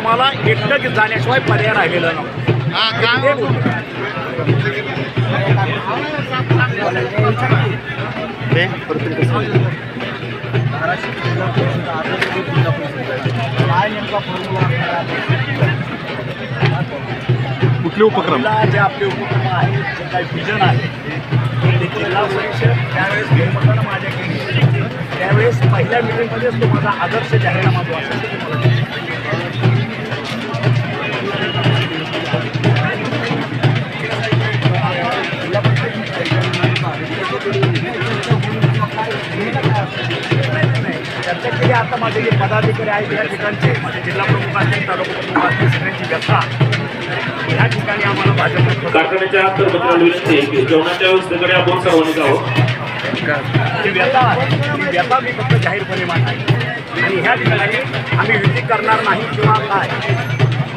आम्हाला एकटं जाण्याशिवाय पर्याय राहिलेला नव्हता बोलतो. कुठले उपक्रम? मला जे आपले उपक्रम आहेत जे काही विजन आहे ते जिल्हा परिषद त्यावेळेस त्यावेळेस पहिल्या मिटिंगमध्येच तो माझा आदर्श जाहीरनामा जो असेल आता माझे जे पदाधिकारी आहेत या ठिकाणचे माझे जिल्हा प्रमुख असतील तालुका प्रमुख असतील सगळ्यांची व्यथा. या ठिकाणी आम्हाला भाजप कारखान्याच्या कर्मचाऱ्यांना विनंती आहे की जेवणाच्या व्यवस्थेकडे आपण सर्वांनी जावं जी व्यथा ती व्यथा मी फक्त जाहीरपणे मांडली आणि ह्या ठिकाणी आम्ही युती करणार नाही किंवा काय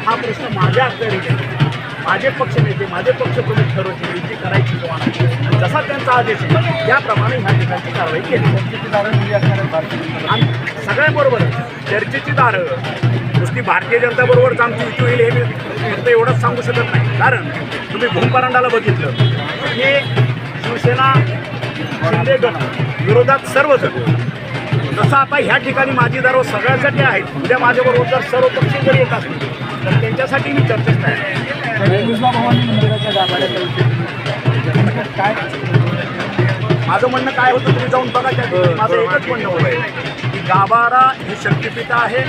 हा प्रश्न माझ्या अखत्यारीत आहे माझे पक्ष नेते माझे पक्ष प्रमुख ठरवतील युती करायची किंवा नाही. जसा त्यांचा आदेश आहे त्याप्रमाणे ह्या ठिकाणची कारवाई केली. आणि सगळ्याबरोबर चर्चेची दारं नुसती भारतीय जनता बरोबरच आमची युती होईल हे मी फक्त एवढंच सांगू शकत नाही. कारण तुम्ही भूमपरांडाला बघितलं की शिवसेना शिंदे गट विरोधात सर्वजण जसं आता ह्या ठिकाणी माझी दारो सगळ्यांसाठी आहेत. उद्या माझ्याबरोबर जर सर्व पक्ष जर येत असतील तर त्यांच्यासाठी मी चर्चेत तयार आहे. माझं म्हणणं काय होतं तुम्ही जाऊन बघा त्या ठिकाणी. माझं एकच म्हणणं होतं की गाभारा हे शक्तिपीठ आहे.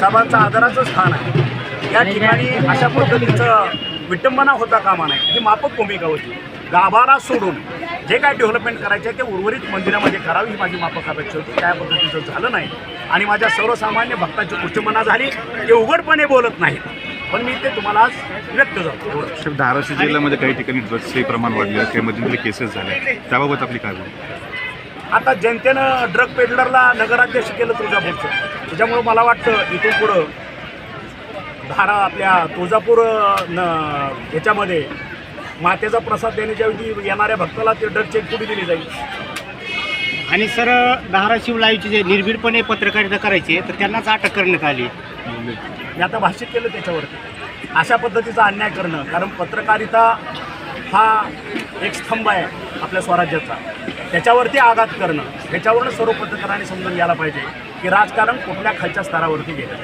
सभांचं आदराचं स्थान आहे. या ठिकाणी अशा पद्धतीचं विटंबना होता कामा नये. ही माफक भूमिका होती. गाभारा सोडून जे काय डेव्हलपमेंट करायचे आहे ते उर्वरित मंदिरामध्ये करावी ही माझी माफक अपेक्षा होती. त्या पद्धतीचं झालं नाही. आणि माझ्या सर्वसामान्य भक्तांची उच्चमना झाली. ते उघडपणे बोलत नाहीत. पण मी ते तुम्हाला आज व्यक्त करतो. धाराशिव जिल्ह्यामध्ये काही ठिकाणी ड्रग्सचे प्रमाण वाढले काही मध्यंतरी केसेस झाल्या त्याबाबत आपली काय? आता जनतेनं ड्रग पेडलरला नगराध्यक्ष केलं तुळजापूरचं. त्याच्यामुळं मला वाटतं इथून पुढं धारा आपल्या तुळजापूर न ह्याच्यामध्ये मातेचा प्रसाद देण्याच्या ऐवजी येणाऱ्या भक्ताला ते ड्रग चेक कुठे दिली जाईल? आणि सर धाराशिव लाईव्हचे जे निर्भीडपणे पत्रकारिता करायची तर त्यांनाच अटक करण्यात आली. मी आता भाष्य केलं त्याच्यावरती. अशा पद्धतीचा अन्याय करणं कारण पत्रकारिता हा एक स्तंभ आहे आपल्या स्वराज्याचा. त्याच्यावरती आघात करणं ह्याच्यावरून सर्व पत्रकारांनी समजून घ्यायला पाहिजे की राजकारण कुठल्या खालच्या स्तरावरती गेलं.